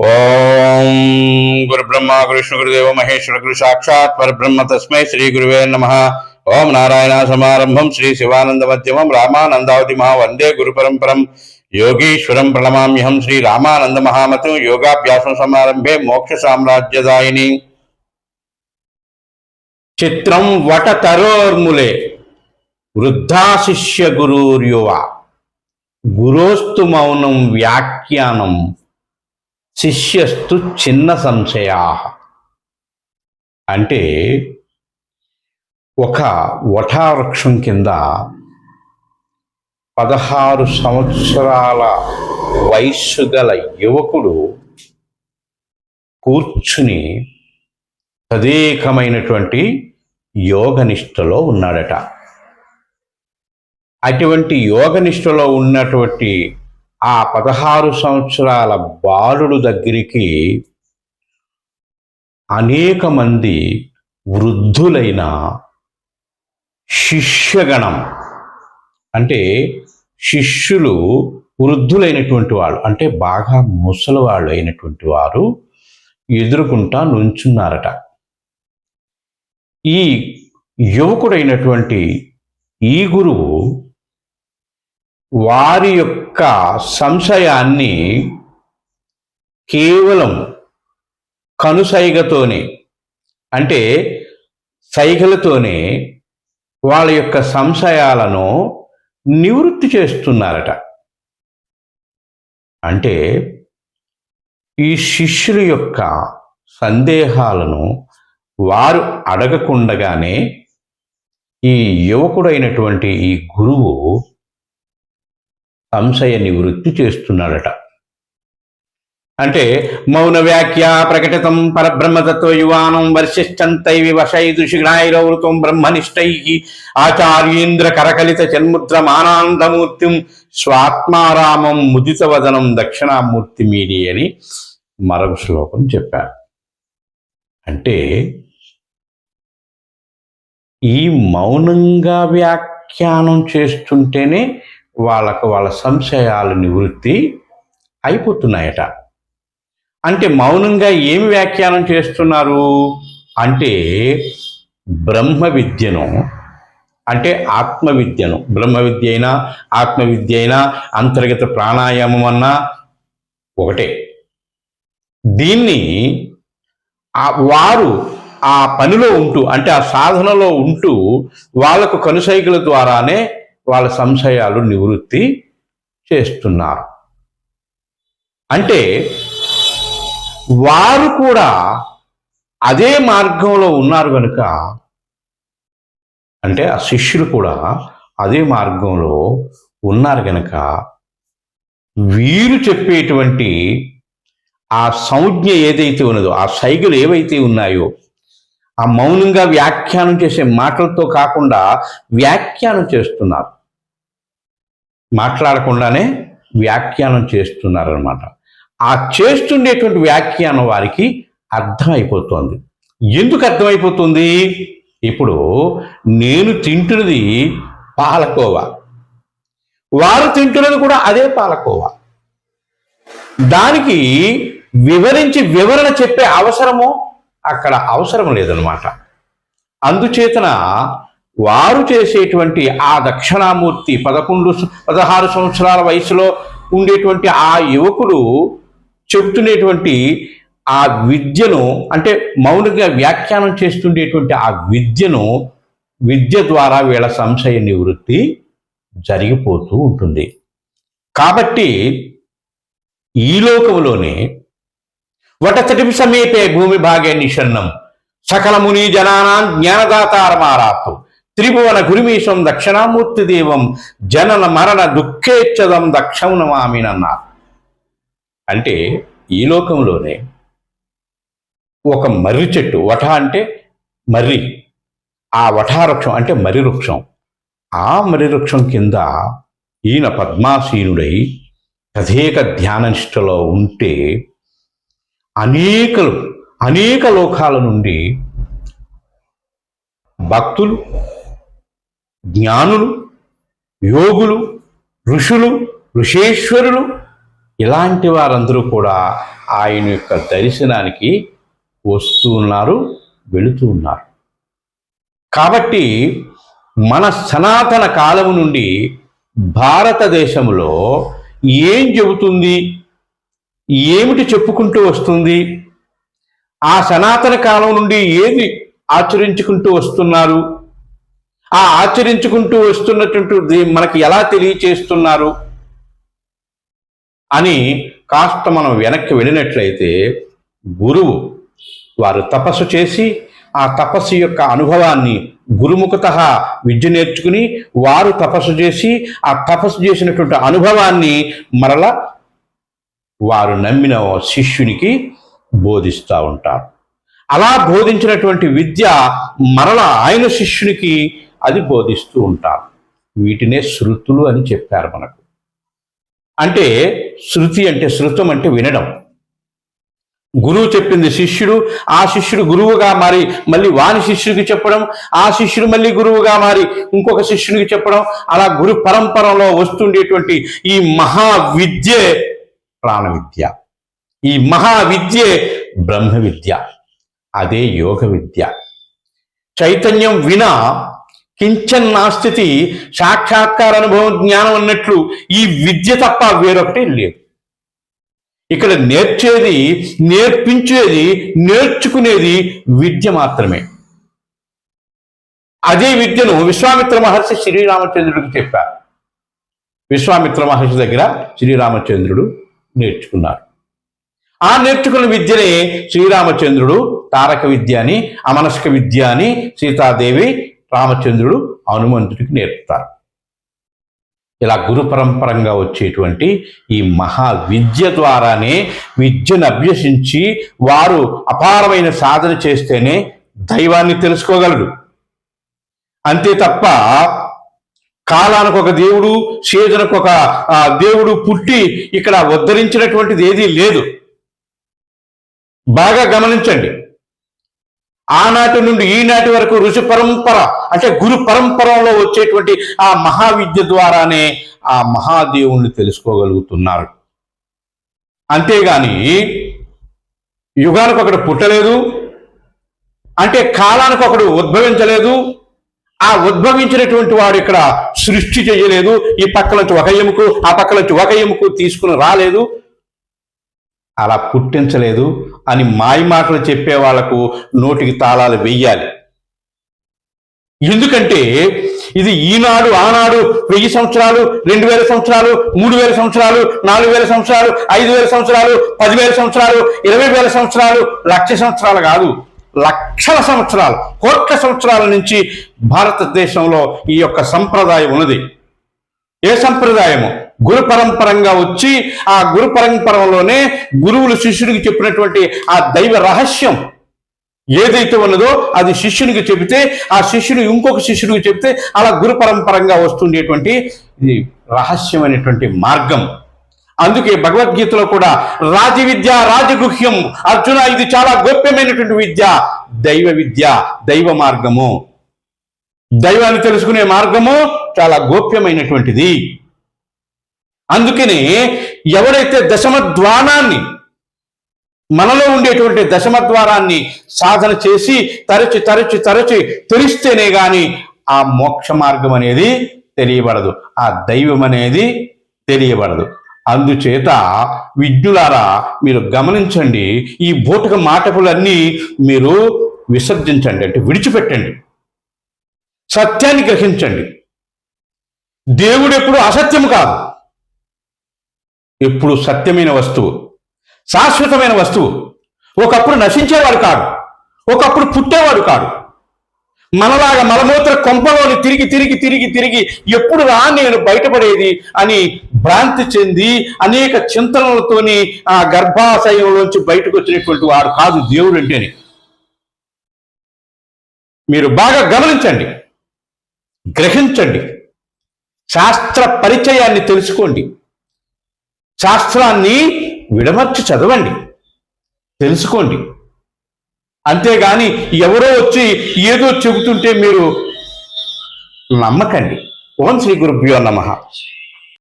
ఓం గురు బ్రహ్మ విష్ణు గురుదేవ మహేశ్వర గురు సాక్షాత్ పరబ్రహ్మ తస్మై శ్రీ గురువే నమ. ఓం నారాయణ సమారంభం శ్రీ శివానంద మధ్యమం రామానందావతి మహా వందే గురు పరంపరం. యోగీశ్వరం ప్రణమామ్యహం శ్రీ రామానంద మహామతం యోగాభ్యాసం సమారంభే మోక్ష సామ్రాజ్యదాయిని. చిత్రం వట తరోర్ములే. వృద్ధా శిష్య గురోస్తు మౌనం వ్యాఖ్యానం. శిష్యస్తు చిన్న సంశయా. అంటే ఒక వటావృక్షం కింద పదహారు సంవత్సరాల వయస్సు గల యువకుడు కూర్చుని తదేకమైనటువంటి యోగనిష్టలో ఉన్నాడట. అటువంటి యోగనిష్టలో ఉన్నటువంటి ఆ పదహారు సంవత్సరాల బాలుడు దగ్గరికి అనేక మంది వృద్ధులైన శిష్యగణం అంటే శిష్యులు వృద్ధులైనటువంటి వాళ్ళు అంటే బాగా ముసలి వాళ్ళు అయినటువంటి వారు ఎదురుకుంటా నుంచున్నారట. ఈ యువకుడైనటువంటి ఈ గురువు వారి యొక్క సంశయాన్ని కేవలం కనుసైగతోనే అంటే సైగలతోనే వాళ్ళ యొక్క సంశయాలను నివృత్తి చేస్తున్నారట. అంటే ఈ శిష్యుల యొక్క సందేహాలను వారు అడగకుండగానే ఈ యువకుడైనటువంటి ఈ గురువు సంశయ నివృత్తి చేస్తున్నాడట. అంటే మౌన వ్యాఖ్య ప్రకటితం పరబ్రహ్మతత్వ యువానం వర్షిష్టంతై వివశైదుషిఘ్నాయిరవృతం బ్రహ్మనిష్టై ఆచార్యేంద్ర కరకలిత చన్ముద్ర మానాందమూర్తిం స్వాత్మారామం ముదిత వదనం దక్షిణామూర్తి మీడి అని మరొక శ్లోకం చెప్పారు. అంటే ఈ మౌనంగా వ్యాఖ్యానం చేస్తుంటేనే వాళ్ళకు వాళ్ళ సంశయాలు నివృత్తి అయిపోతున్నాయట. అంటే మౌనంగా ఏమి వ్యాఖ్యానం చేస్తున్నారు? అంటే బ్రహ్మ విద్యను అంటే ఆత్మ విద్యను బ్రహ్మ విద్య అయినా ఆత్మ విద్య అయినా అంతర్గత ప్రాణాయామం అన్నా ఒకటే. దీన్ని ఆ వారు ఆ పనిలో ఉంటూ అంటే ఆ సాధనలో ఉంటూ వాళ్ళకు కనుసైగల ద్వారానే వాళ్ళ సంశయాలు నివృత్తి చేస్తున్నారు. అంటే వారు కూడా అదే మార్గంలో ఉన్నారు కనుక అంటే ఆ శిష్యులు కూడా అదే మార్గంలో ఉన్నారు కనుక వీరు చెప్పేటువంటి ఆ సంజ్ఞ ఏదైతే ఉన్నదో ఆ సైగలు ఏవైతే ఉన్నాయో ఆ మౌనంగా వ్యాఖ్యానం చేసే మాటలతో కాకుండా వ్యాఖ్యానం చేస్తున్నారు. మాట్లాడకుండానే వ్యాఖ్యానం చేస్తున్నారనమాట ఆ చేస్తుండేటువంటి వ్యాఖ్యానం వారికి అర్థమైపోతుంది. ఎందుకు అర్థమైపోతుంది? ఇప్పుడు నేను తింటున్నది పాలకోవా? వారు తింటున్నది కూడా అదే పాలకోవా? దానికి వివరించి వివరణ చెప్పే అవసరము అక్కడ అవసరం లేదనమాట అందుచేతన వారు చేసేటువంటి ఆ దక్షిణామూర్తి పదకొండు పదహారు సంవత్సరాల వయసులో ఉండేటువంటి ఆ యువకుడు చెబుతున్నటువంటి ఆ విద్యను అంటే మౌనంగా వ్యాఖ్యానం చేస్తుండేటువంటి ఆ విద్యను విద్య ద్వారా వీళ్ళ సంశయ నివృత్తి జరిగిపోతూ ఉంటుంది. కాబట్టి ఈ లోకములోనే వటచటిపి సమీపే భూమి భాగే నిషన్నం సకల ముని జనానాం జ్ఞానదాతారమారాత్తు త్రిభువన గురిమీశం దక్షిణామూర్తి దేవం జనన మరణ దుఃఖేచ్ఛదం దక్షౌనమామినన్నారు అంటే ఈ లోకంలోనే ఒక మర్రి చెట్టు వట అంటే మర్రి. ఆ వటావృక్షం అంటే మర్రి వృక్షం ఆ మర్రి వృక్షం కింద ఈయన పద్మాసీనుడై తదేక ధ్యాననిష్టలో ఉంటే అనేకలు అనేక లోకాల నుండి భక్తులు జ్ఞానులు యోగులు ఋషులు ఋషేశ్వరులు ఇలాంటి వారందరూ కూడా ఆయన యొక్క దర్శనానికి వస్తూ ఉన్నారు వెళుతూ ఉన్నారు. కాబట్టి మన సనాతన కాలం నుండి భారతదేశంలో ఏం చెబుతుంది ఏమిటి చెప్పుకుంటూ వస్తుంది ఆ సనాతన కాలం నుండి ఏది ఆచరించుకుంటూ వస్తున్నారు ఆ ఆచరించుకుంటూ వస్తున్నటువంటి మనకి ఎలా తెలియచేస్తున్నారు అని కాస్త మనం వెనక్కి వెళ్ళినట్లయితే గురువు వారు తపస్సు చేసి ఆ తపస్సు యొక్క అనుభవాన్ని గురుముఖత విద్య నేర్చుకుని వారు తపస్సు చేసి ఆ తపస్సు చేసినటువంటి అనుభవాన్ని మరల వారు నమ్మిన శిష్యునికి బోధిస్తూ ఉంటారు. అలా బోధించినటువంటి విద్య మరల ఆయన శిష్యునికి అది బోధిస్తూ ఉంటారు వీటినే శృతులు అని చెప్పారు మనకు. అంటే శృతి అంటే శృతం అంటే వినడం. గురువు చెప్పింది శిష్యుడు ఆ శిష్యుడు గురువుగా మారి మళ్ళీ వాని శిష్యుడికి చెప్పడం ఆ శిష్యుడు మళ్ళీ గురువుగా మారి ఇంకొక శిష్యునికి చెప్పడం అలా గురు పరంపరలో వస్తుండేటువంటి ఈ మహా విద్యే ప్రాణ విద్య ఈ మహా విద్యే బ్రహ్మ విద్య అదే యోగ విద్య. చైతన్యం వినా కించన్ నాస్థితి సాక్షాత్కార అనుభవం జ్ఞానం అన్నట్లు ఈ విద్య తప్ప వేరొకటి లేదు. ఇక్కడ నేర్చేది నేర్పించేది నేర్చుకునేది విద్య మాత్రమే. అదే విద్యను విశ్వామిత్ర మహర్షి శ్రీరామచంద్రుడికి చెప్పారు. విశ్వామిత్ర మహర్షి దగ్గర శ్రీరామచంద్రుడు నేర్చుకున్నారు. ఆ నేర్చుకున్న విద్యనే శ్రీరామచంద్రుడు తారక విద్య అని అమనస్క విద్య అని సీతాదేవి రామచంద్రుడు హనుమంతుడికి నేర్పుతారు. ఇలా గురు పరంపరంగా వచ్చేటువంటి ఈ మహా విద్య ద్వారానే విద్యను అభ్యసించి వారు అపారమైన సాధన చేస్తేనే దైవాన్ని తెలుసుకోగలడు అంతే తప్ప కాలానికి ఒక దేవుడు సీజనకు ఒక ఆ, దేవుడు పుట్టి ఇక్కడ ఉద్ధరించినటువంటిది ఏదీ లేదు. బాగా గమనించండి. ఆనాటి నుండి ఈనాటి వరకు ఋషి పరంపర అంటే గురు పరంపరలో వచ్చేటువంటి ఆ మహావిద్య ద్వారానే ఆ మహాదేవుణ్ణి తెలుసుకోగలుగుతున్నారు. అంతేగాని యుగానికి ఒకడు పుట్టలేదు అంటే కాలానికి ఒకడు ఉద్భవించలేదు ఆ ఉద్భవించినటువంటి వాడు ఇక్కడ సృష్టి చేయలేదు ఈ పక్క నుంచి ఒక ఎముకు ఆ పక్క నుంచి ఒక ఎముకు తీసుకుని రాలేదు అలా పుట్టించలేదు అని మాయ మాటలు చెప్పే వాళ్ళకు నోటికి తాళాలు వెయ్యాలి. ఎందుకంటే ఇది ఈనాడు ఆనాడు వెయ్యి సంవత్సరాలు రెండు వేల సంవత్సరాలు మూడు వేల సంవత్సరాలు నాలుగు వేల సంవత్సరాలు ఐదు వేల సంవత్సరాలు పదివేల సంవత్సరాలు ఇరవై వేల సంవత్సరాలు లక్ష సంవత్సరాలు కాదు లక్షల సంవత్సరాలు కోట్ల సంవత్సరాల నుంచి భారతదేశంలో ఈ యొక్క సంప్రదాయం ఉన్నది. ఏ సంప్రదాయము? గురు పరంపరంగా వచ్చి ఆ గురు పరంపరలోనే గురువులు శిష్యుడికి చెప్పినటువంటి ఆ దైవ రహస్యం ఏదైతే ఉన్నదో అది శిష్యునికి చెబితే ఆ శిష్యుడు ఇంకొక శిష్యుడికి చెబితే అలా గురు పరంపరంగా వస్తుండేటువంటి ఇది రహస్యమైనటువంటి మార్గం. అందుకే భగవద్గీతలో కూడా రాజ విద్య రాజగుహ్యం అర్జున ఇది చాలా గోప్యమైనటువంటి విద్య దైవ విద్య దైవ మార్గము. దైవాన్ని తెలుసుకునే మార్గము చాలా గోప్యమైనటువంటిది. అందుకని ఎవరైతే దశమ ద్వానాన్ని మనలో ఉండేటువంటి దశమ ద్వారాన్ని సాధన చేసి తరచి తరచి తరచి తెరిస్తేనే గాని ఆ మోక్ష మార్గం అనేది తెలియబడదు. ఆ దైవం అనేది తెలియబడదు. అందుచేత విద్యులారా మీరు గమనించండి ఈ బూటక మాటకులన్నీ మీరు విసర్జించండి అంటే విడిచిపెట్టండి. సత్యాన్ని గ్రహించండి. దేవుడు ఎప్పుడు అసత్యము కాదు. ఎప్పుడు సత్యమైన వస్తువు. శాశ్వతమైన వస్తువు. ఒకప్పుడు నశించేవాడు కాడు. ఒకప్పుడు పుట్టేవాడు కాడు. మనలాగా మలమూత్ర కొంపలోని తిరిగి తిరిగి తిరిగి తిరిగి ఎప్పుడు రా నేను బయటపడేది అని భ్రాంతి చెంది అనేక చింతనలతోని ఆ గర్భాశయంలోంచి బయటకు వచ్చినటువంటి వాడు కాదు దేవుడు అంటేనే. మీరు బాగా గమనించండి. గ్రహించండి. శాస్త్ర పరిచయాన్ని తెలుసుకోండి. శాస్త్రాన్ని విడమర్చి చదవండి. తెలుసుకోండి. అంతేగాని ఎవరో వచ్చి ఏదో చెబుతుంటే మీరు నమ్మకండి. ఓం శ్రీ గురుభ్యో నమ.